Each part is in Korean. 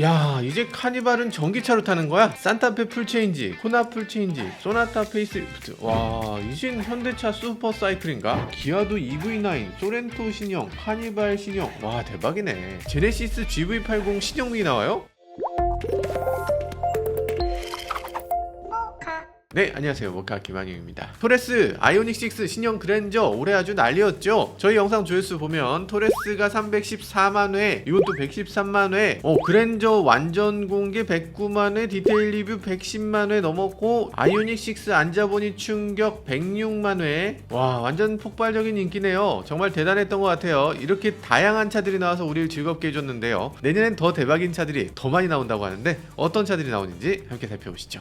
야 이제 카니발은 전기차로 타는 거야? 산타페 풀체인지, 코나 풀체인지, 소나타 페이스리프트 와 이젠 현대차 슈퍼 사이클인가? 기아도 EV9, 소렌토 신형, 카니발 신형 와 대박이네 제네시스 GV80 신형이 나와요? 네 안녕하세요. 모카 김한영입니다. 토레스 아이오닉6 신형 그랜저 올해 아주 난리였죠? 저희 영상 조회수 보면 토레스가 314만회 이것도 113만회 어 그랜저 완전 공개 109만회 디테일 리뷰 110만회 넘었고 아이오닉6 앉아보니 충격 106만회. 와 완전 폭발적인 인기네요. 정말 대단했던 것 같아요. 이렇게 다양한 차들이 나와서 우리를 즐겁게 해줬는데요. 내년엔 더 대박인 차들이 더 많이 나온다고 하는데 어떤 차들이 나오는지 함께 살펴보시죠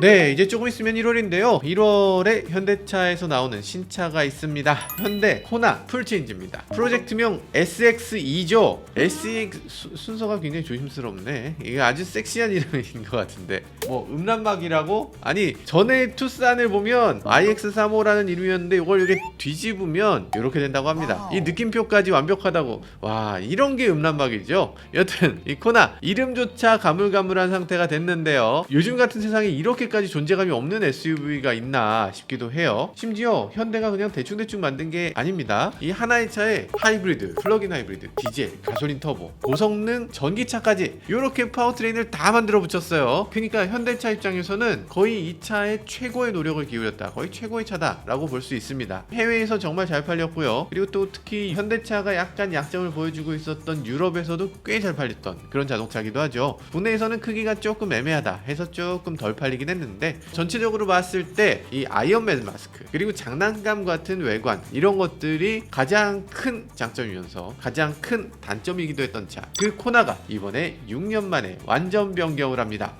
네, 이제 조금 있으면 1월인데요. 1월에 현대차에서 나오는 신차가 있습니다. 현대 코나 풀체인지입니다. 프로젝트명 SX2죠. SX 수- 순서가 굉장히 조심스럽네. 이게 아주 섹시한 이름인 것 같은데. 뭐 음란막이라고? 아니 전에 투싼을 보면 IX35라는 이름이었는데 이걸 이렇게 뒤집으면 이렇게 된다고 합니다. 이 느낌표까지 완벽하다고. 와 이런 게 음란막이죠. 여튼 이 코나 이름조차 가물가물한 상태가 됐는데요. 요즘 같은 세상에 이렇게 까지 존재감이 없는 SUV가 있나 싶기도 해요. 심지어 현대가 그냥 대충대충 만든 게 아닙니다. 이 하나의 차에 하이브리드, 플러그인 하이브리드, 디젤, 가솔린 터보, 고성능 전기차까지 이렇게 파워트레인을 다 만들어 붙였어요. 그러니까 현대차 입장에서는 거의 이 차에 최고의 노력을 기울였다. 거의 최고의 차다라고 볼 수 있습니다. 해외에서 정말 잘 팔렸고요. 그리고 또 특히 현대차가 약간 약점을 보여주고 있었던 유럽에서도 꽤 잘 팔렸던 그런 자동차기도 하죠. 국내에서는 크기가 조금 애매하다 해서 조금 덜 팔리긴 했는데 전체적으로 봤을 때 이 아이언맨 마스크 그리고 장난감 같은 외관 이런 것들이 가장 큰 장점이면서 가장 큰 단점이기도 했던 차. 그 코나가 이번에 6년 만에 완전 변경을 합니다.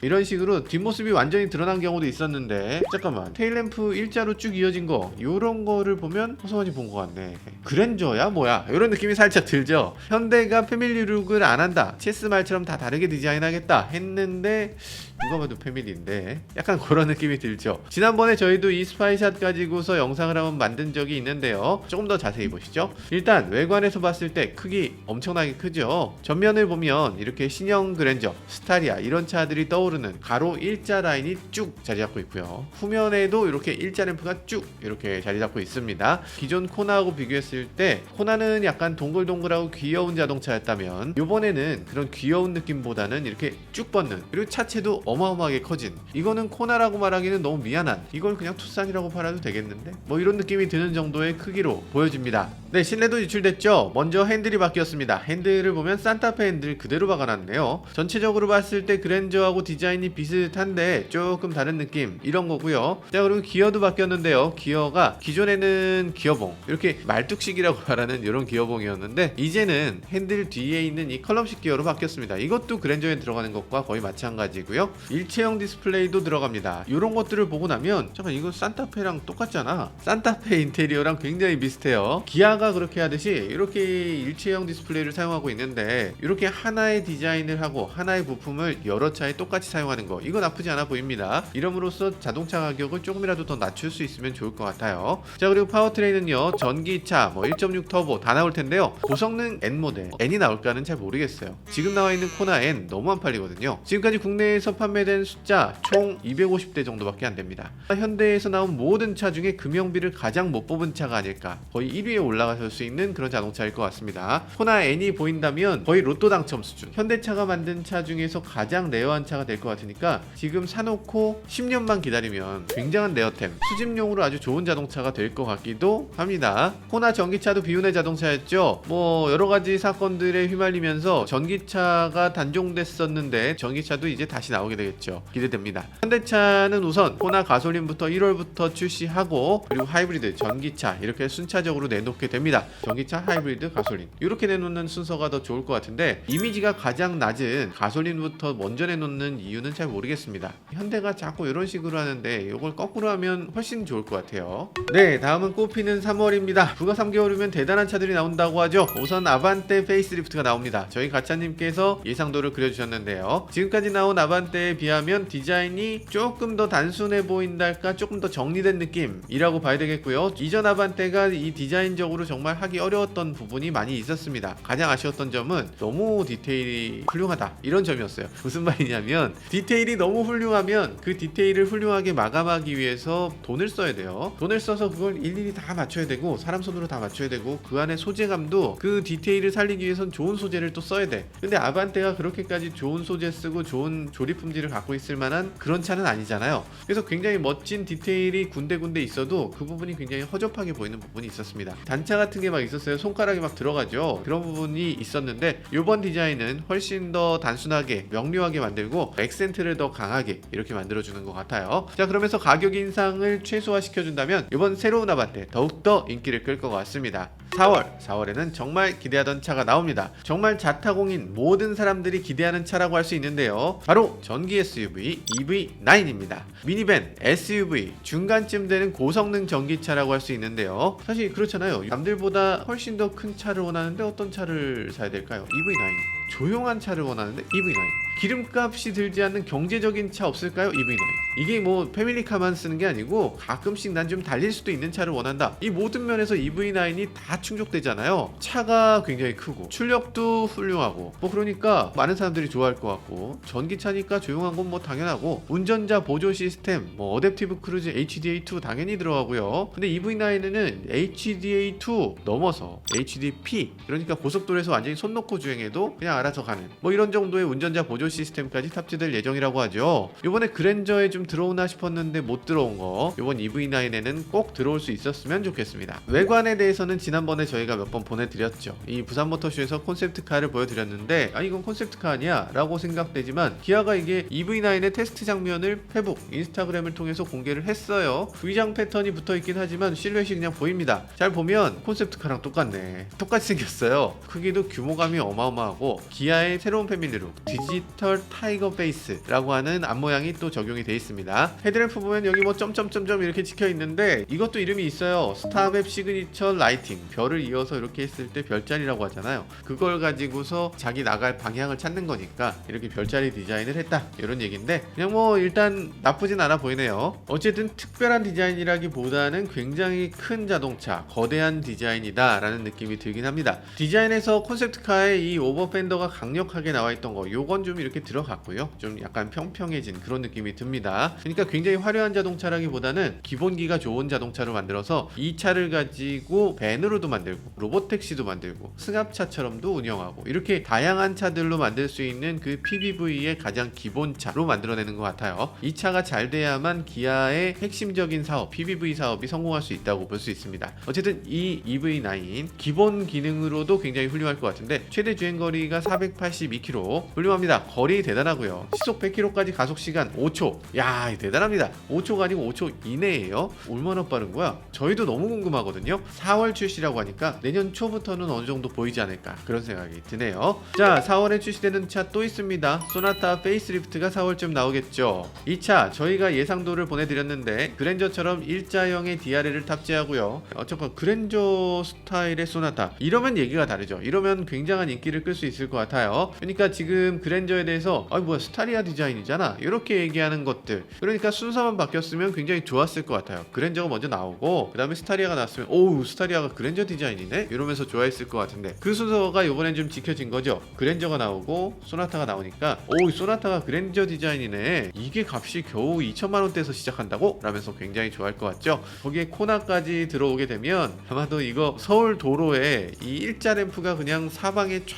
이런 식으로 뒷모습이 완전히 드러난 경우도 있었는데 잠깐만 테일램프 일자로 쭉 이어진 거 요런 거를 보면 허성원이 본 것 같네. 그랜저야 뭐야? 이런 느낌이 살짝 들죠? 현대가 패밀리 룩을 안 한다. 체스 말처럼 다 다르게 디자인하겠다 했는데 누가 봐도 패밀리인데 약간 그런 느낌이 들죠. 지난번에 저희도 이 스파이샷 가지고서 영상을 한번 만든 적이 있는데요. 조금 더 자세히 보시죠. 일단 외관에서 봤을 때 크기 엄청나게 크죠. 전면을 보면 이렇게 신형 그랜저 스타리아 이런 차들이 떠오르는 가로 일자 라인이 쭉 자리 잡고 있고요. 후면에도 이렇게 일자 램프가 쭉 이렇게 자리 잡고 있습니다. 기존 코나하고 비교했을 때 코나는 약간 동글동글하고 귀여운 자동차였다면 이번에는 그런 귀여운 느낌보다는 이렇게 쭉 뻗는 그리고 차체도 어마어마하게 커진. 이거는 코나라고 말하기는 너무 미안한 이걸 그냥 투싼이라고 팔아도 되겠는데? 뭐 이런 느낌이 드는 정도의 크기로 보여집니다. 네 실내도 유출됐죠? 먼저 핸들이 바뀌었습니다. 핸들을 보면 산타페 핸들 그대로 박아놨네요. 전체적으로 봤을 때 그랜저하고 디자인이 비슷한데 조금 다른 느낌 이런 거고요. 자 그리고 기어도 바뀌었는데요. 기어가 기존에는 기어봉 이렇게 말뚝식이라고 말하는 이런 기어봉이었는데 이제는 핸들 뒤에 있는 이 컬럼식 기어로 바뀌었습니다. 이것도 그랜저에 들어가는 것과 거의 마찬가지고요 일체형 디스플레이도 들어갑니다. 이런 것들을 보고 나면 잠깐 이거 산타페랑 똑같잖아. 산타페 인테리어랑 굉장히 비슷해요. 기아가 그렇게 하듯이 이렇게 일체형 디스플레이를 사용하고 있는데 이렇게 하나의 디자인을 하고 하나의 부품을 여러 차에 똑같이 사용하는 거 이거 나쁘지 않아 보입니다. 이름으로써 자동차 가격을 조금이라도 더 낮출 수 있으면 좋을 것 같아요. 자 그리고 파워트레인은요. 전기차 뭐 1.6 터보 다 나올 텐데요. 고성능 N 모델 N이 나올까는 잘 모르겠어요. 지금 나와 있는 코나 N 너무 안 팔리거든요. 지금까지 국내에서 판 매된 숫자 총 250대 정도밖에 안 됩니다. 현대에서 나온 모든 차 중에 금형비를 가장 못 뽑은 차가 아닐까. 거의 1위에 올라가실 수 있는 그런 자동차일 것 같습니다. 코나 N이 보인다면 거의 로또 당첨 수준. 현대차가 만든 차 중에서 가장 레어한 차가 될 것 같으니까 지금 사놓고 10년만 기다리면 굉장한 레어템 수집용으로 아주 좋은 자동차가 될 것 같기도 합니다. 코나 전기차도 비운의 자동차였죠. 뭐 여러 가지 사건들에 휘말리면서 전기차가 단종됐었는데 전기차도 이제 다시 나오게 되겠죠 기대됩니다 현대차는 우선 코나 가솔린부터 1월부터 출시하고 그리고 하이브리드 전기차 이렇게 순차적으로 내놓게 됩니다 전기차 하이브리드 가솔린 이렇게 내놓는 순서가 더 좋을 것 같은데 이미지가 가장 낮은 가솔린부터 먼저 내놓는 이유는 잘 모르겠습니다. 현대가 자꾸 이런 식으로 하는데 이걸 거꾸로 하면 훨씬 좋을 것 같아요. 네, 다음은 꽃피는 3월입니다. 불과 3개월 후면 대단한 차들이 나온다고 하죠. 우선 아반떼 페이스리프트가 나옵니다. 저희 가차님께서 예상도를 그려주셨는데요. 지금까지 나온 아반떼 에 비하면 디자인이 조금 더 단순해 보인달까 조금 더 정리된 느낌이라고 봐야 되겠고요. 이전 아반떼가 이 디자인적으로 정말 하기 어려웠던 부분이 많이 있었습니다. 가장 아쉬웠던 점은 너무 디테일이 훌륭하다 이런 점이었어요. 무슨 말이냐면 디테일이 너무 훌륭하면 그 디테일을 훌륭하게 마감하기 위해서 돈을 써야 돼요. 돈을 써서 그걸 일일이 다 맞춰야 되고 사람 손으로 다 맞춰야 되고 그 안에 소재감도 그 디테일을 살리기 위해선 좋은 소재를 또 써야 돼. 근데 아반떼가 그렇게까지 좋은 소재 쓰고 좋은 조립 품질 을 갖고 있을 만한 그런 차는 아니잖아요. 그래서 굉장히 멋진 디테일이 군데군데 있어도 그 부분이 굉장히 허접하게 보이는 부분이 있었습니다. 단차 같은 게 막 있었어요. 손가락이 막 들어가죠. 그런 부분이 있었는데 이번 디자인은 훨씬 더 단순하게 명료하게 만들고 액센트를 더 강하게 이렇게 만들어주는 것 같아요. 자 그러면서 가격 인상을 최소화시켜준다면 이번 새로운 아반떼 더욱더 인기를 끌 것 같습니다. 4월, 4월에는 정말 기대하던 차가 나옵니다. 정말 자타공인 모든 사람들이 기대하는 차라고 할 수 있는데요. 바로 전기 SUV EV9입니다. 미니밴, SUV, 중간쯤 되는 고성능 전기차라고 할 수 있는데요. 사실 그렇잖아요. 남들보다 훨씬 더 큰 차를 원하는데 어떤 차를 사야 될까요? EV9. 조용한 차를 원하는데 EV9. 기름값이 들지 않는 경제적인 차 없을까요? EV9. 이게 뭐 패밀리카만 쓰는 게 아니고 가끔씩 난 좀 달릴 수도 있는 차를 원한다. 이 모든 면에서 EV9이 다 충족되잖아요. 차가 굉장히 크고 출력도 훌륭하고 뭐 그러니까 많은 사람들이 좋아할 것 같고 전기차니까 조용한 건 뭐 당연하고 운전자 보조 시스템 뭐 어댑티브 크루즈 HDA2 당연히 들어가고요. 근데 EV9에는 HDA2 넘어서 HDP 그러니까 고속도로에서 완전히 손 놓고 주행해도 그냥 알아서 가는 뭐 이런 정도의 운전자 보조 시스템까지 탑재될 예정이라고 하죠. 이번에 그랜저에 좀 들어오나 싶었는데 못 들어온 거 이번 EV9에는 꼭 들어올 수 있었으면 좋겠습니다. 외관에 대해서는 지난번에 저희가 몇 번 보내드렸죠. 이 부산 모터쇼에서 콘셉트카를 보여드렸는데 아 이건 콘셉트카 아니야 라고 생각되지만 기아가 이게 EV9의 테스트 장면을 페북, 인스타그램을 통해서 공개를 했어요. 위장 패턴이 붙어 있긴 하지만 실루엣이 그냥 보입니다. 잘 보면 콘셉트카랑 똑같네. 똑같이 생겼어요. 크기도 규모감이 어마어마하고 기아의 새로운 패밀리룩 디지털 타이거 베이스라고 하는 앞모양이 또 적용이 돼 있습니다. 헤드램프 보면 여기 뭐 점점점점 이렇게 찍혀 있는데 이것도 이름이 있어요. 스타맵 시그니처 라이팅 별을 이어서 이렇게 했을 때 별자리라고 하잖아요. 그걸 가지고서 자기 나갈 방향을 찾는 거니까 이렇게 별자리 디자인을 했다 이런 얘기인데 그냥 뭐 일단 나쁘진 않아 보이네요. 어쨌든 특별한 디자인이라기보다는 굉장히 큰 자동차, 거대한 디자인이다라는 느낌이 들긴 합니다. 디자인에서 콘셉트카에 이 오버펜더 가 강력하게 나와 있던 거, 요건 좀 이렇게 들어갔고요. 좀 약간 평평해진 그런 느낌이 듭니다. 그러니까 굉장히 화려한 자동차라기보다는 기본기가 좋은 자동차로 만들어서 이 차를 가지고 밴으로도 만들고 로봇 택시도 만들고 승합차처럼도 운영하고 이렇게 다양한 차들로 만들 수 있는 그 PBV의 가장 기본차로 만들어내는 것 같아요. 이 차가 잘 돼야만 기아의 핵심적인 사업, PBV 사업이 성공할 수 있다고 볼 수 있습니다. 어쨌든 이 EV9 기본 기능으로도 굉장히 훌륭할 것 같은데 최대 주행 거리가 482km 훌륭합니다. 거리 대단하고요. 시속 100km까지 가속 시간 5초. 야, 대단합니다. 5초가 아니고 5초 이내예요. 얼마나 빠른 거야? 저희도 너무 궁금하거든요. 4월 출시라고 하니까 내년 초부터는 어느 정도 보이지 않을까 그런 생각이 드네요. 자, 4월에 출시되는 차 또 있습니다. 소나타 페이스리프트가 4월쯤 나오겠죠. 이 차 저희가 예상도를 보내드렸는데 그랜저처럼 일자형의 DRL을 탑재하고요. 어쨌건 그랜저 스타일의 소나타 이러면 얘기가 다르죠. 이러면 굉장한 인기를 끌 수 있을 것 같아요. 그러니까 지금 그랜저에 대해서 아 뭐야 스타리아 디자인이잖아 이렇게 얘기하는 것들 그러니까 순서만 바뀌었으면 굉장히 좋았을 것 같아요. 그랜저가 먼저 나오고 그 다음에 스타리아가 나왔으면 오우 스타리아가 그랜저 디자인이네 이러면서 좋아했을 것 같은데 그 순서가 이번엔 좀 지켜진 거죠. 그랜저가 나오고 소나타가 나오니까 오우 소나타가 그랜저 디자인이네 이게 값이 겨우 2천만 원대에서 시작한다고? 라면서 굉장히 좋아할 것 같죠. 거기에 코나까지 들어오게 되면 아마도 이거 서울 도로에 이 일자 램프가 그냥 사방에 쫙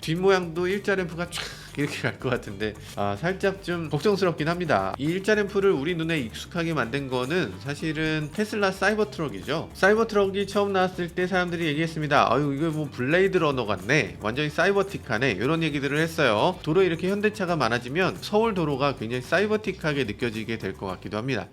뒷모양도 일자 램프가 쫙 이렇게 갈 것 같은데 아 살짝 좀 걱정스럽긴 합니다. 이 일자 램프를 우리 눈에 익숙하게 만든 거는 사실은 테슬라 사이버 트럭이죠. 사이버 트럭이 처음 나왔을 때 사람들이 얘기했습니다. 아유 이거 뭐 블레이드 러너 같네. 완전히 사이버틱하네. 이런 얘기들을 했어요. 도로에 이렇게 현대차가 많아지면 서울 도로가 굉장히 사이버틱하게 느껴지게 될 것 같기도 합니다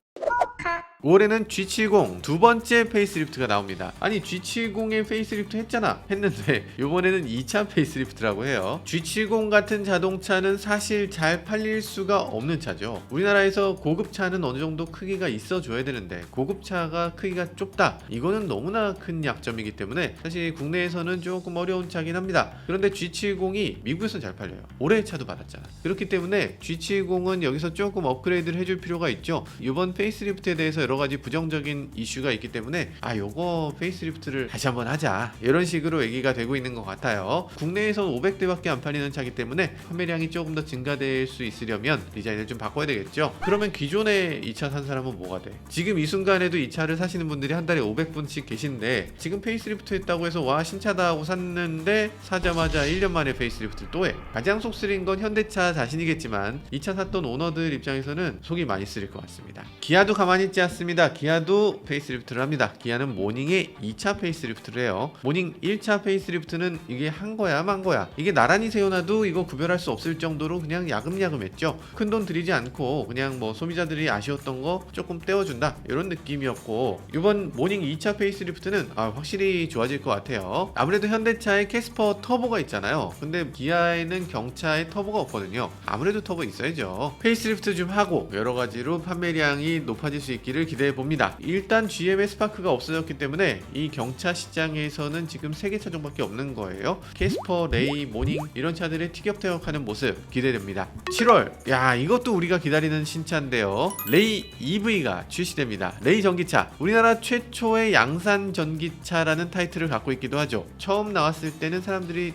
올해는 G70 두 번째 페이스리프트가 나옵니다. 아니 G70의 페이스리프트 했잖아. 했는데 이번에는 2차 페이스리프트라고 해요. G70 같은 자동차는 사실 잘 팔릴 수가 없는 차죠. 우리나라에서 고급차는 어느 정도 크기가 있어줘야 되는데 고급차가 크기가 좁다. 이거는 너무나 큰 약점이기 때문에 사실 국내에서는 조금 어려운 차긴 합니다. 그런데 G70이 미국에서는 잘 팔려요. 올해 차도 받았잖아. 그렇기 때문에 G70은 여기서 조금 업그레이드를 해줄 필요가 있죠. 이번 페이스리프트에 대해서 여러 가지 부정적인 이슈가 있기 때문에 아 요거 페이스리프트를 다시 한번 하자 이런 식으로 얘기가 되고 있는 것 같아요. 국내에서 500대밖에 안 팔리는 차기 때문에 판매량이 조금 더 증가될 수 있으려면 디자인을 좀 바꿔야 되겠죠. 그러면 기존에 이 차 산 사람은 뭐가 돼? 지금 이 순간에도 이 차를 사시는 분들이 한 달에 500분씩 계신데 지금 페이스리프트 했다고 해서 와 신차다 하고 샀는데 사자마자 1년 만에 페이스리프트를 또 해. 가장 속 쓰린 건 현대차 자신이겠지만 이 차 샀던 오너들 입장에서는 속이 많이 쓰릴 것 같습니다. 기아도 가만히 있지 않습니다. 기아도 페이스리프트를 합니다. 기아는 모닝에 2차 페이스리프트를 해요. 모닝 1차 페이스리프트는 이게 한 거야 만 거야. 이게 나란히 세워놔도 이거 구별할 수 없을 정도로 그냥 야금야금했죠. 큰 돈 들이지 않고 그냥 뭐 소비자들이 아쉬웠던 거 조금 떼어준다 이런 느낌이었고 이번 모닝 2차 페이스리프트는 아, 확실히 좋아질 것 같아요. 아무래도 현대차에 캐스퍼 터보가 있잖아요. 근데 기아에는 경차에 터보가 없거든요. 아무래도 터보 있어야죠. 페이스리프트 좀 하고 여러 가지로 판매량이 높아질 수 있기를 기대해 봅니다. 일단 GM의 스파크가 없어졌기 때문에 이 경차 시장에서는 지금 3개 차종밖에 없는 거예요. 캐스퍼, 레이, 모닝 이런 차들의 티격태격하는 모습 기대됩니다. 7월 야 이것도 우리가 기다리는 신차인데요. 레이 EV가 출시됩니다. 레이 전기차 우리나라 최초의 양산 전기차라는 타이틀을 갖고 있기도 하죠. 처음 나왔을 때는 사람들이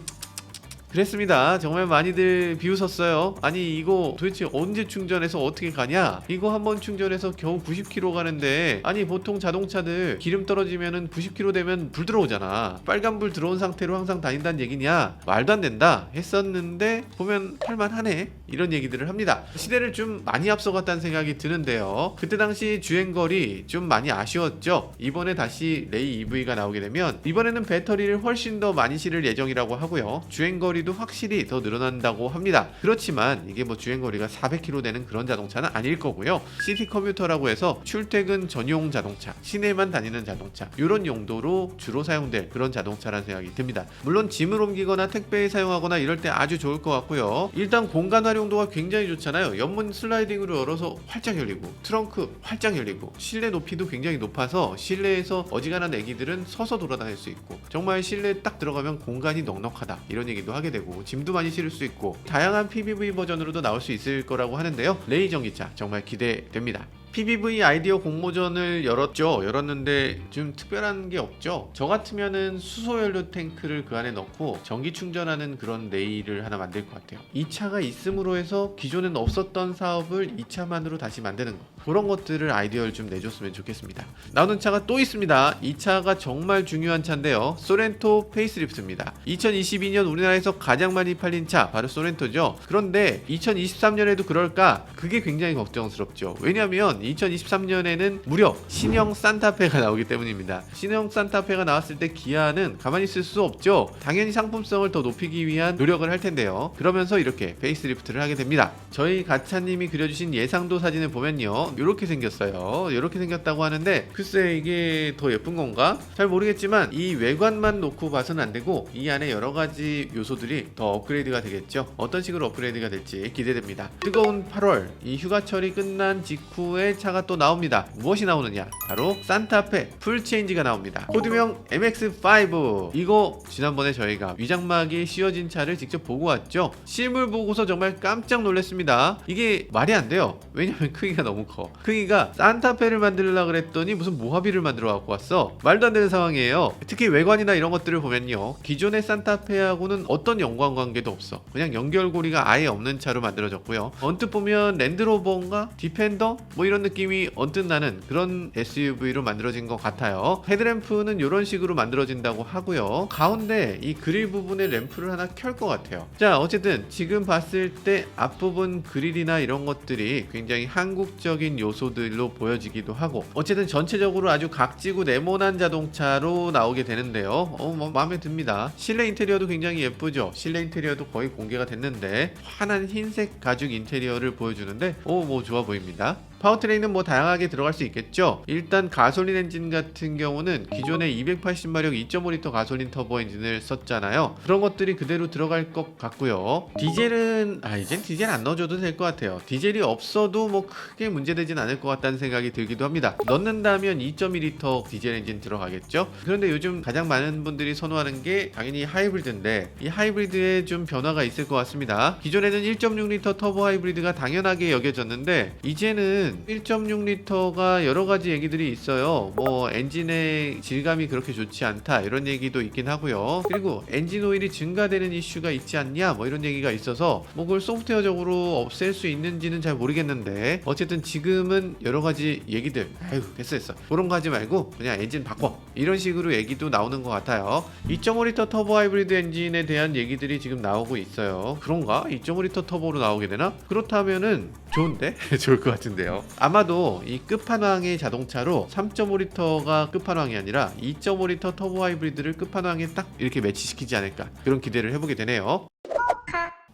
그랬습니다. 정말 많이들 비웃었어요. 아니 이거 도대체 언제 충전해서 어떻게 가냐? 이거 한 번 충전해서 겨우 90km 가는데 아니 보통 자동차들 기름 떨어지면은 90km 되면 불 들어오잖아. 빨간 불 들어온 상태로 항상 다닌다는 얘기냐? 말도 안 된다. 했었는데 보면 할만하네. 이런 얘기들을 합니다. 시대를 좀 많이 앞서갔다는 생각이 드는데요. 그때 당시 주행거리 좀 많이 아쉬웠죠. 이번에 다시 레이 EV가 나오게 되면 이번에는 배터리를 훨씬 더 많이 실을 예정이라고 하고요. 주행거리 도 확실히 더 늘어난다고 합니다. 그렇지만 이게 뭐 주행거리가 400km 되는 그런 자동차는 아닐 거고요. 시티 커뮤터라고 해서 출퇴근 전용 자동차, 시내만 다니는 자동차 이런 용도로 주로 사용될 그런 자동차라는 생각이 듭니다. 물론 짐을 옮기거나 택배에 사용하거나 이럴 때 아주 좋을 것 같고요. 일단 공간 활용도가 굉장히 좋잖아요. 옆문 슬라이딩으로 열어서 활짝 열리고 트렁크 활짝 열리고 실내 높이도 굉장히 높아서 실내에서 어지간한 애기들은 서서 돌아다닐 수 있고 정말 실내에 딱 들어가면 공간이 넉넉하다 이런 얘기도 하게 되고 짐도 많이 실을 수 있고 다양한 PBV 버전으로도 나올 수 있을 거라고 하는데요. 레이 전기차 정말 기대됩니다. PBV 아이디어 공모전을 열었죠. 열었는데 좀 특별한 게 없죠. 저 같으면은 수소 연료 탱크를 그 안에 넣고 전기 충전하는 그런 레일을 하나 만들 것 같아요. 이 차가 있음으로 해서 기존엔 없었던 사업을 이 차만으로 다시 만드는 거. 그런 것들을 아이디어를 좀 내줬으면 좋겠습니다. 나오는 차가 또 있습니다. 이 차가 정말 중요한 차인데요. 소렌토 페이스리프트입니다. 2022년 우리나라에서 가장 많이 팔린 차 바로 소렌토죠. 그런데 2023년에도 그럴까? 그게 굉장히 걱정스럽죠. 왜냐하면 2023년에는 무려 신형 산타페가 나오기 때문입니다. 신형 산타페가 나왔을 때 기아는 가만히 있을 수 없죠. 당연히 상품성을 더 높이기 위한 노력을 할 텐데요. 그러면서 이렇게 페이스리프트를 하게 됩니다. 저희 가차님이 그려주신 예상도 사진을 보면요. 이렇게 생겼어요. 이렇게 생겼다고 하는데 글쎄 이게 더 예쁜 건가? 잘 모르겠지만 이 외관만 놓고 봐서는 안 되고 이 안에 여러 가지 요소들이 더 업그레이드가 되겠죠. 어떤 식으로 업그레이드가 될지 기대됩니다. 뜨거운 8월 이 휴가철이 끝난 직후에 차가 또 나옵니다. 무엇이 나오느냐? 바로 산타페 풀체인지가 나옵니다. 코드명 MX5 이거 지난번에 저희가 위장막이 씌워진 차를 직접 보고 왔죠. 실물 보고서 정말 깜짝 놀랐습니다. 이게 말이 안 돼요. 왜냐면 크기가 너무 커. 크기가 산타페를 만들려고 그랬더니 무슨 모하비를 만들어 갖고 왔어. 말도 안 되는 상황이에요. 특히 외관이나 이런 것들을 보면요. 기존의 산타페하고는 어떤 연관 관계도 없어. 그냥 연결고리가 아예 없는 차로 만들어졌고요. 언뜻 보면 랜드로버인가 디펜더 뭐 이런 느낌이 언뜻 나는 그런 SUV로 만들어진 것 같아요. 헤드램프는 이런 식으로 만들어진다고 하고요. 가운데 이 그릴 부분에 램프를 하나 켤 것 같아요. 자, 어쨌든 지금 봤을 때 앞부분 그릴이나 이런 것들이 굉장히 한국적인 요소들로 보여지기도 하고 어쨌든 전체적으로 아주 각지고 네모난 자동차로 나오게 되는데요. 어, 뭐 마음에 듭니다. 실내 인테리어도 굉장히 예쁘죠. 실내 인테리어도 거의 공개가 됐는데 환한 흰색 가죽 인테리어를 보여주는데 오, 뭐 좋아 보입니다. 파워트레인은 뭐 다양하게 들어갈 수 있겠죠. 일단 가솔린 엔진 같은 경우는 기존에 280마력 2.5리터 가솔린 터보 엔진을 썼잖아요. 그런 것들이 그대로 들어갈 것 같고요. 디젤은 아 이젠 디젤 안 넣어줘도 될 것 같아요. 디젤이 없어도 뭐 크게 문제되진 않을 것 같다는 생각이 들기도 합니다. 넣는다면 2.2리터 디젤 엔진 들어가겠죠. 그런데 요즘 가장 많은 분들이 선호하는 게 당연히 하이브리드인데 이 하이브리드에 좀 변화가 있을 것 같습니다. 기존에는 1.6리터 터보 하이브리드가 당연하게 여겨졌는데 이제는 1.6리터가 여러 가지 얘기들이 있어요. 뭐 엔진의 질감이 그렇게 좋지 않다 이런 얘기도 있긴 하고요. 그리고 엔진 오일이 증가되는 이슈가 있지 않냐 뭐 이런 얘기가 있어서 뭐 그걸 소프트웨어적으로 없앨 수 있는지는 잘 모르겠는데 어쨌든 지금은 여러 가지 얘기들 아유 됐어 됐어 그런 거 하지 말고 그냥 엔진 바꿔 이런 식으로 얘기도 나오는 것 같아요 2.5리터 터보 하이브리드 엔진에 대한 얘기들이 지금 나오고 있어요 그런가? 2.5리터 터보로 나오게 되나? 그렇다면은 좋은데? 좋을 것 같은데요 아마도 이 끝판왕의 자동차로 3.5리터가 끝판왕이 아니라 2.5리터 터보 하이브리드를 끝판왕에 딱 이렇게 매치시키지 않을까 그런 기대를 해보게 되네요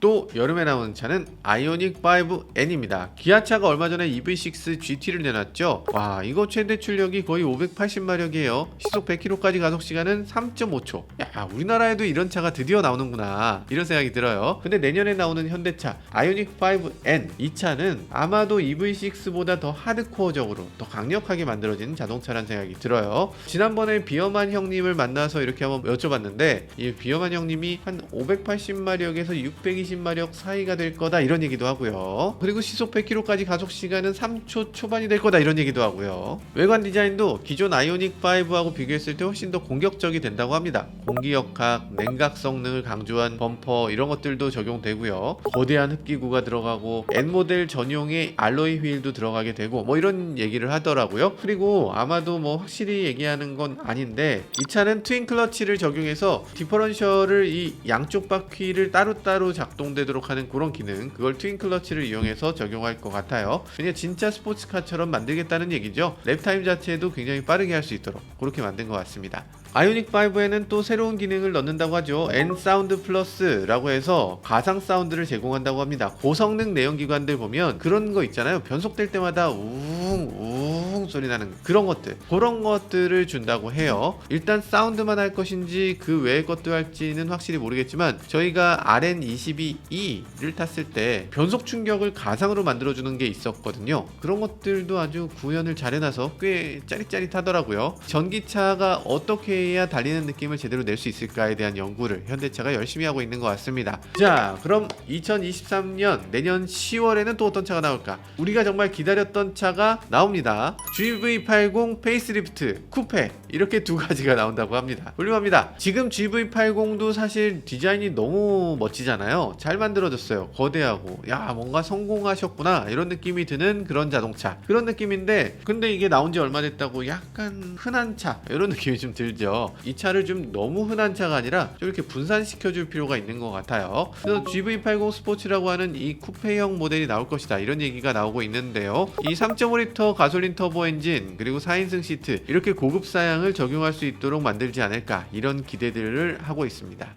또 여름에 나오는 차는 아이오닉 5N입니다. 기아차가 얼마 전에 EV6 GT를 내놨죠. 와 이거 최대 출력이 거의 580마력이에요. 시속 100km까지 가속 시간은 3.5초. 야 우리나라에도 이런 차가 드디어 나오는구나 이런 생각이 들어요. 근데 내년에 나오는 현대차 아이오닉 5N 이 차는 아마도 EV6보다 더 하드코어적으로 더 강력하게 만들어진 자동차라는 생각이 들어요. 지난번에 비어만 형님을 만나서 이렇게 한번 여쭤봤는데 이 비어만 형님이 한 580마력에서 620 마력 사이가 될 거다 이런 얘기도 하고요. 그리고 시속 100km까지 가속 시간은 3초 초반이 될 거다 이런 얘기도 하고요. 외관 디자인도 기존 아이오닉 5하고 비교했을 때 훨씬 더 공격적이 된다고 합니다. 공기 역학, 냉각 성능을 강조한 범퍼 이런 것들도 적용되고요. 거대한 흡기구가 들어가고 N 모델 전용의 알로이 휠도 들어가게 되고 뭐 이런 얘기를 하더라고요. 그리고 아마도 뭐 확실히 얘기하는 건 아닌데 이 차는 트윈 클러치를 적용해서 디퍼런셜을 이 양쪽 바퀴를 따로따로 작동되도록 하는 그런 기능 그걸 트윈 클러치를 이용해서 적용할 것 같아요. 그냥 진짜 스포츠카처럼 만들겠다는 얘기죠. 랩타임 자체도 굉장히 빠르게 할 수 있도록 그렇게 만든 것 같습니다. 아이오닉 5에는 또 새로운 기능을 넣는다고 하죠. N 사운드 플러스라고 해서 가상 사운드를 제공한다고 합니다. 고성능 내연기관들 보면 그런 거 있잖아요. 변속될 때마다 우웅 소리 나는 그런 것들 그런 것들을 준다고 해요. 일단 사운드만 할 것인지 그 외의 것도 할지는 확실히 모르겠지만 저희가 RN22E를 탔을 때 변속 충격을 가상으로 만들어주는 게 있었거든요. 그런 것들도 아주 구현을 잘 해놔서 꽤 짜릿짜릿하더라고요. 전기차가 어떻게 해야 달리는 느낌을 제대로 낼 수 있을까에 대한 연구를 현대차가 열심히 하고 있는 것 같습니다. 자, 그럼 2023년 내년 10월에는 또 어떤 차가 나올까? 우리가 정말 기다렸던 차가 나옵니다. GV80 페이스리프트 쿠페 이렇게 두 가지가 나온다고 합니다. 훌륭합니다. 지금 GV80도 사실 디자인이 너무 멋지잖아요. 잘 만들어졌어요. 거대하고 야 뭔가 성공하셨구나 이런 느낌이 드는 그런 자동차 그런 느낌인데 근데 이게 나온 지 얼마 됐다고 약간 흔한 차 이런 느낌이 좀 들죠. 이 차를 좀 너무 흔한 차가 아니라 좀 이렇게 분산시켜 줄 필요가 있는 것 같아요. 그래서 GV80 스포츠라고 하는 이 쿠페형 모델이 나올 것이다 이런 얘기가 나오고 있는데요. 이 3.5리터 가솔린 터보 엔진 그리고 4인승 시트 이렇게 고급 사양을 적용할 수 있도록 만들지 않을까 이런 기대들을 하고 있습니다.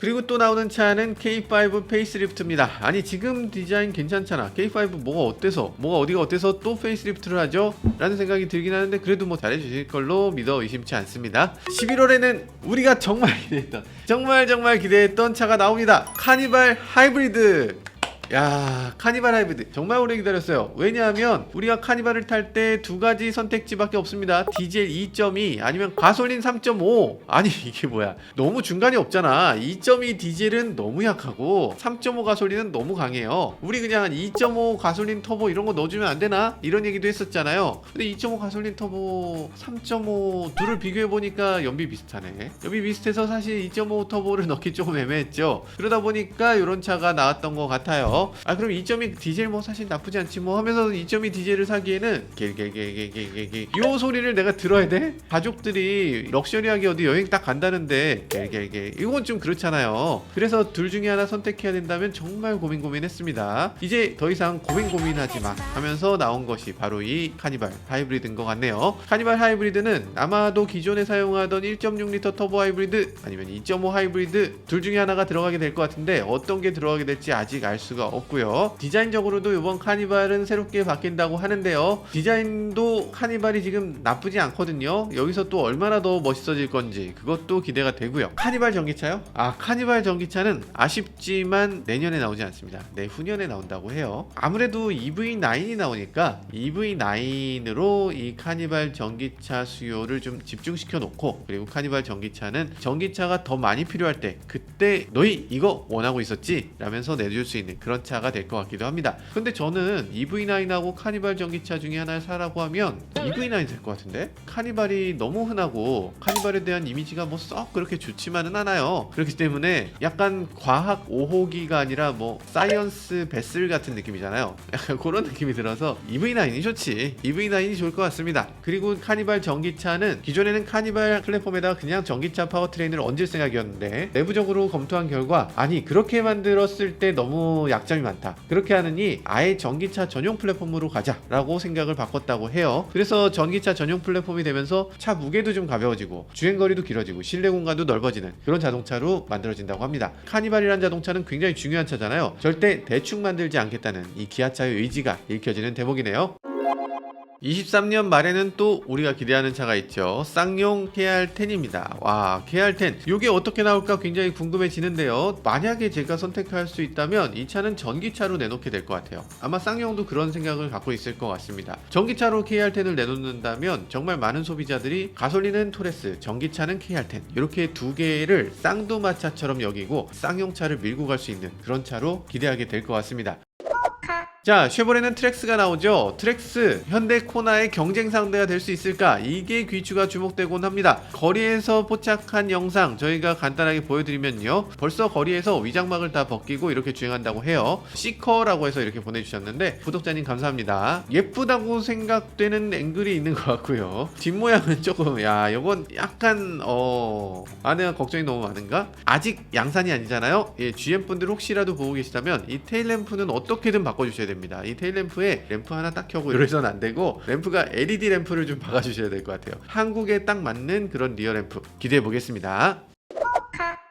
그리고 또 나오는 차는 K5 페이스리프트입니다. 아니 지금 디자인 괜찮잖아. K5 뭐가 어때서 뭐가 어디가 어때서 또 페이스리프트를 하죠? 라는 생각이 들긴 하는데 그래도 뭐 잘해주실 걸로 믿어 의심치 않습니다. 11월에는 우리가 정말 기대했던 정말 정말 기대했던 차가 나옵니다. 카니발 하이브리드. 야 카니발 하이브리드. 정말 오래 기다렸어요. 왜냐하면 우리가 카니발을 탈 때 두 가지 선택지밖에 없습니다. 디젤 2.2 아니면 가솔린 3.5 아니 이게 뭐야. 너무 중간이 없잖아. 2.2 디젤은 너무 약하고 3.5 가솔린은 너무 강해요. 우리 그냥 2.5 가솔린 터보 이런 거 넣어주면 안 되나? 이런 얘기도 했었잖아요. 근데 2.5 가솔린 터보 3.5 둘을 비교해 보니까 연비 비슷하네. 연비 비슷해서 사실 2.5 터보를 넣기 조금 애매했죠. 그러다 보니까 이런 차가 나왔던 것 같아요 아 그럼 2.2 디젤 뭐 사실 나쁘지 않지 뭐 하면서 2.2 디젤을 사기에는 겔겔겔겔겔겔 요 소리를 내가 들어야 돼? 가족들이 럭셔리하게 어디 여행 딱 간다는데 겔겔겔 이건 좀 그렇잖아요. 그래서 둘 중에 하나 선택해야 된다면 정말 고민 고민했습니다. 이제 더 이상 고민 고민하지 마 하면서 나온 것이 바로 이 카니발 하이브리드인 것 같네요. 카니발 하이브리드는 아마도 기존에 사용하던 1.6리터 터보 하이브리드 아니면 2.5 하이브리드 둘 중에 하나가 들어가게 될 것 같은데 어떤 게 들어가게 될지 아직 알 수가 수가 없고요. 디자인적으로도 이번 카니발은 새롭게 바뀐다고 하는데요. 디자인도 카니발이 지금 나쁘지 않거든요. 여기서 또 얼마나 더 멋있어질 건지 그것도 기대가 되고요. 카니발 전기차요? 아 카니발 전기차는 아쉽지만 내년에 나오지 않습니다. 내후년에 나온다고 해요. 아무래도 EV9이 나오니까 EV9으로 이 카니발 전기차 수요를 좀 집중시켜 놓고 그리고 카니발 전기차는 전기차가 더 많이 필요할 때 그때 너희 이거 원하고 있었지? 라면서 내줄 수 있는 그런 차가 될 것 같기도 합니다. 근데 저는 EV9하고 카니발 전기차 중에 하나를 사라고 하면 EV9 살것 같은데? 카니발이 너무 흔하고 카니발에 대한 이미지가 뭐 썩 그렇게 좋지만은 않아요. 그렇기 때문에 약간 과학 오호기가 아니라 뭐 사이언스 베슬 같은 느낌이잖아요. 약간 그런 느낌이 들어서 EV9이 좋지. EV9이 좋을 것 같습니다. 그리고 카니발 전기차는 기존에는 카니발 플랫폼에다가 그냥 전기차 파워트레인을 얹을 생각이었는데 내부적으로 검토한 결과 아니 그렇게 만들었을 때 너무 약 점이 많다. 그렇게 하느니 아예 전기차 전용 플랫폼으로 가자라고 생각을 바꿨다고 해요. 그래서 전기차 전용 플랫폼이 되면서 차 무게도 좀 가벼워지고 주행 거리도 길어지고 실내 공간도 넓어지는 그런 자동차로 만들어진다고 합니다. 카니발이란 자동차는 굉장히 중요한 차잖아요. 절대 대충 만들지 않겠다는 이 기아차의 의지가 읽혀지는 대목이네요. 23년 말에는 또 우리가 기대하는 차가 있죠. 쌍용 KR10입니다. 와, KR10. 이게 어떻게 나올까 굉장히 궁금해지는데요. 만약에 제가 선택할 수 있다면 이 차는 전기차로 내놓게 될 것 같아요. 아마 쌍용도 그런 생각을 갖고 있을 것 같습니다. 전기차로 KR10을 내놓는다면 정말 많은 소비자들이 가솔린은 토레스, 전기차는 KR10 이렇게 두 개를 쌍두마차처럼 여기고 쌍용차를 밀고 갈 수 있는 그런 차로 기대하게 될 것 같습니다. 자, 쉐보레는 트렉스가 나오죠. 트렉스, 현대 코나의 경쟁 상대가 될 수 있을까? 이게 귀추가 주목되곤 합니다. 거리에서 포착한 영상 저희가 간단하게 보여드리면요. 벌써 거리에서 위장막을 다 벗기고 이렇게 주행한다고 해요. 시커라고 해서 이렇게 보내주셨는데 구독자님 감사합니다. 예쁘다고 생각되는 앵글이 있는 것 같고요. 뒷모양은 조금 야, 이건 약간 어 아 내가 걱정이 너무 많은가? 아직 양산이 아니잖아요. 예, GM 분들 혹시라도 보고 계시다면 이 테일 램프는 어떻게든 바꿔주셔야 됩니다. 이 테일 램프에 램프 하나 딱 켜고 이러서는 안 되고 램프가 LED 램프를 좀 박아주셔야 될 것 같아요. 한국에 딱 맞는 그런 리어 램프 기대해 보겠습니다.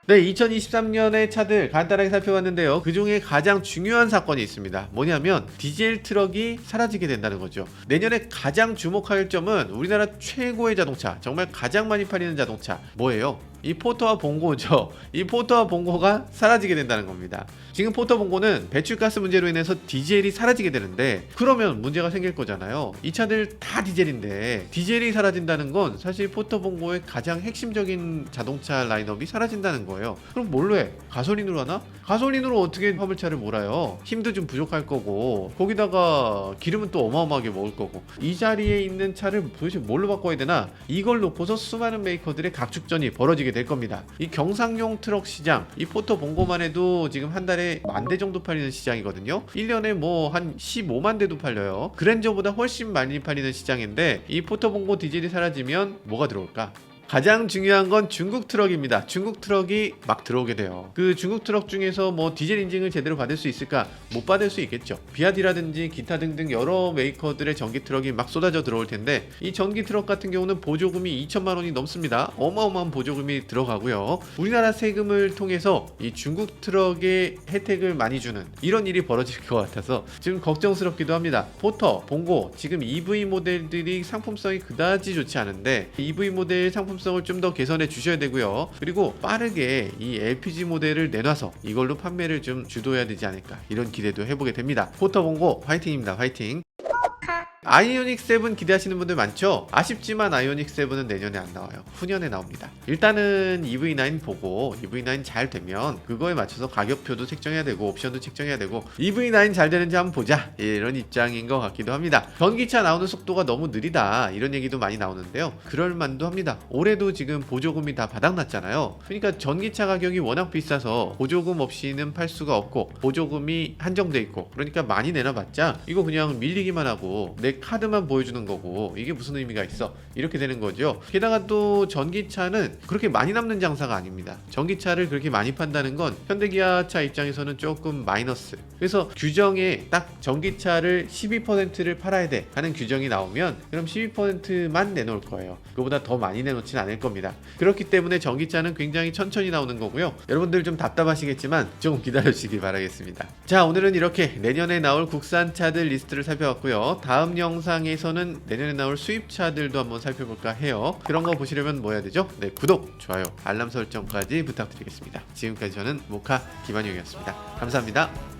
네, 2023년의 차들 간단하게 살펴봤는데요. 그 중에 가장 중요한 사건이 있습니다. 뭐냐면 디젤 트럭이 사라지게 된다는 거죠. 내년에 가장 주목할 점은 우리나라 최고의 자동차, 정말 가장 많이 팔리는 자동차 뭐예요? 이 포터와 봉고죠. 이 포터와 봉고가 사라지게 된다는 겁니다. 지금 포터 봉고는 배출가스 문제로 인해서 디젤이 사라지게 되는데 그러면 문제가 생길 거잖아요. 이 차들 다 디젤인데 디젤이 사라진다는 건 사실 포터 봉고의 가장 핵심적인 자동차 라인업이 사라진다는 거예요. 그럼 뭘로 해? 가솔린으로 하나? 가솔린으로 어떻게 화물차를 몰아요? 힘도 좀 부족할 거고 거기다가 기름은 또 어마어마하게 먹을 거고 이 자리에 있는 차를 도대체 뭘로 바꿔야 되나? 이걸 놓고서 수많은 메이커들의 각축전이 벌어지게 될 겁니다. 이 경상용 트럭 시장, 이 포터 봉고만 해도 지금 한 달에 만 대 정도 팔리는 시장이거든요. 1년에 뭐 한 15만 대도 팔려요. 그랜저보다 훨씬 많이 팔리는 시장인데 이 포터 봉고 디젤이 사라지면 뭐가 들어올까? 가장 중요한 건 중국 트럭입니다. 중국 트럭이 막 들어오게 돼요. 그 중국 트럭 중에서 뭐 디젤 인증을 제대로 받을 수 있을까? 못 받을 수 있겠죠. 비아디라든지 기타 등등 여러 메이커들의 전기 트럭이 막 쏟아져 들어올 텐데 이 전기 트럭 같은 경우는 보조금이 2천만 원이 넘습니다. 어마어마한 보조금이 들어가고요. 우리나라 세금을 통해서 이 중국 트럭에 혜택을 많이 주는 이런 일이 벌어질 것 같아서 지금 걱정스럽기도 합니다. 포터, 봉고 지금 EV 모델들이 상품성이 그다지 좋지 않은데 EV 모델 상품 성을 좀 더 개선해 주셔야 되고요. 그리고 빠르게 이 LPG 모델을 내놔서 이걸로 판매를 좀 주도해야 되지 않을까 이런 기대도 해보게 됩니다. 포터 봉고 화이팅입니다. 화이팅. 아이오닉 7 기대하시는 분들 많죠? 아쉽지만 아이오닉 7은 내년에 안 나와요. 후년에 나옵니다. 일단은 EV9 보고 EV9 잘 되면 그거에 맞춰서 가격표도 책정해야 되고 옵션도 책정해야 되고 EV9 잘 되는지 한번 보자. 이런 입장인 것 같기도 합니다. 전기차 나오는 속도가 너무 느리다. 이런 얘기도 많이 나오는데요. 그럴 만도 합니다. 올해도 지금 보조금이 다 바닥났잖아요. 그러니까 전기차 가격이 워낙 비싸서 보조금 없이는 팔 수가 없고 보조금이 한정돼 있고 그러니까 많이 내놔봤자 이거 그냥 밀리기만 하고 내내 카드만 보여주는 거고 이게 무슨 의미가 있어? 이렇게 되는 거죠. 게다가 또 전기차는 그렇게 많이 남는 장사가 아닙니다. 전기차를 그렇게 많이 판다는 건 현대기아차 입장에서는 조금 마이너스. 그래서 규정에 딱 전기차를 12%를 팔아야 돼 하는 규정이 나오면 그럼 12%만 내놓을 거예요. 그보다 더 많이 내놓진 않을 겁니다. 그렇기 때문에 전기차는 굉장히 천천히 나오는 거고요. 여러분들 좀 답답하시겠지만 조금 기다려주시기 바라겠습니다. 자 오늘은 이렇게 내년에 나올 국산차들 리스트를 살펴봤고요. 다음 영상에서는 내년에 나올 수입차들도 한번 살펴볼까 해요. 그런 거 보시려면 뭐 해야 되죠? 네 구독, 좋아요, 알람 설정까지 부탁드리겠습니다. 지금까지 저는 모카 김한용이었습니다. 감사합니다